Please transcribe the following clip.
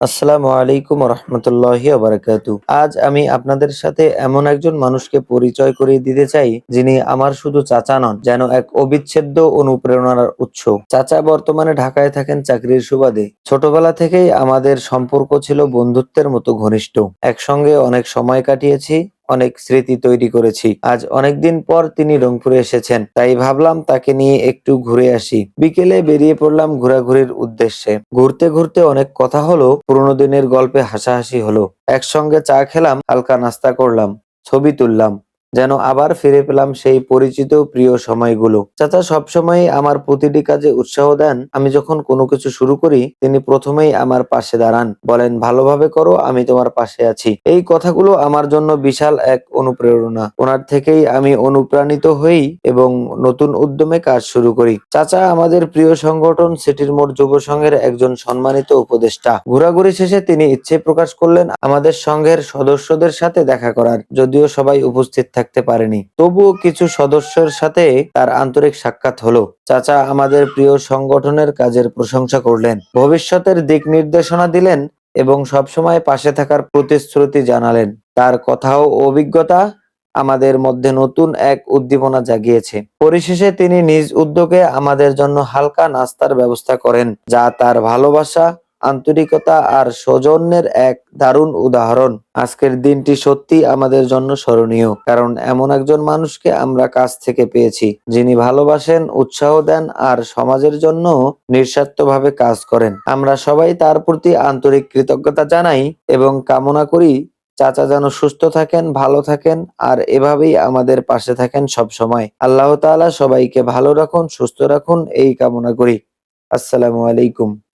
আসসালামু আলাইকুম রহমতুল্লাহি বারাকাতু আজ আমি আপনাদের সাথে এমন একজন মানুষকে পরিচয় করিয়ে দিতে চাই, যিনি আমার শুধু চাচা নন, যেন এক অবিচ্ছেদ্য অনুপ্রেরণার উৎস। চাচা বর্তমানে ঢাকায় থাকেন চাকরির সুবাদে। ছোটবেলা থেকেই আমাদের সম্পর্ক ছিল বন্ধুত্বের মতো ঘনিষ্ঠ। একসঙ্গে অনেক সময় কাটিয়েছি অনেক স্মৃতি তৈরি করেছি। আজ অনেকদিন পর তিনি রংপুরে এসেছেন, তাই ভাবলাম তাকে নিয়ে একটু ঘুরে আসি। বিকেলে বেরিয়ে পড়লাম ঘোরাঘুরির উদ্দেশ্যে। ঘুরতে ঘুরতে অনেক কথা হলো, পুরোনো দিনের গল্পে হাসাহাসি হলো। একসঙ্গে চা খেলাম, হালকা নাস্তা করলাম, ছবি তুললাম। যেন আবার ফিরে পেলাম সেই পরিচিত প্রিয় সময়গুলো। চাচা সবসময় আমার প্রতিটি কাজে উৎসাহ দেন। আমি যখন কোনো কিছু শুরু করি, তিনি প্রথমেই আমার পাশে দাঁড়ান। বলেন, ভালোভাবে করো, আমি তোমার পাশে আছি। এই কথাগুলো আমার জন্য বিশাল এক অনুপ্রেরণা। ওনার থেকেই আমি অনুপ্রাণিত হই এবং নতুন উদ্যমে কাজ শুরু করি। চাচা আমাদের প্রিয় সংগঠন সিটির মোড় যুব সংঘের একজন সম্মানিত উপদেষ্টা। ঘোরাঘুরি শেষে তিনি ইচ্ছে প্রকাশ করলেন আমাদের সংঘের সদস্যদের সাথে দেখা করার। যদিও সবাই উপস্থিত থাকতে পারেনি। তবুও কিছু সদস্যের সাথে তার আন্তরিক সাক্ষাৎ হলো। চাচা আমাদের প্রিয় সংগঠনের কাজের প্রশংসা করলেন। ভবিষ্যতের দিক নির্দেশনা দিলেন এবং সবসময় পাশে থাকার প্রতিশ্রুতি জানালেন। তার কথা ও অভিজ্ঞতা আমাদের মধ্যে নতুন এক উদ্দীপনা জাগিয়েছে। পরিশেষে তিনি নিজ উদ্যোগে আমাদের জন্য হালকা নাস্তার ব্যবস্থা করেন, যা তার ভালোবাসা আন্তরিকতা আর সৌজন্যের এক দারুণ উদাহরণ। আজকের দিনটি সত্যি আমাদের জন্য স্মরণীয়, কারণ এমন একজন মানুষকে আমরা কাছ থেকে পেয়েছি, যিনি ভালোবাসেন, উৎসাহ দেন আর সমাজের জন্য নিঃস্বার্থভাবে কাজ করেন। আমরা সবাই তার প্রতি আন্তরিক কৃতজ্ঞতা জানাই এবং কামনা করি, চাচা যেন সুস্থ থাকেন, ভালো থাকেন আর এভাবেই আমাদের পাশে থাকেন সব সময় আল্লাহ তাআলা সবাইকে ভালো রাখুন, সুস্থ রাখুন, এই কামনা করি। আসসালামু আলাইকুম।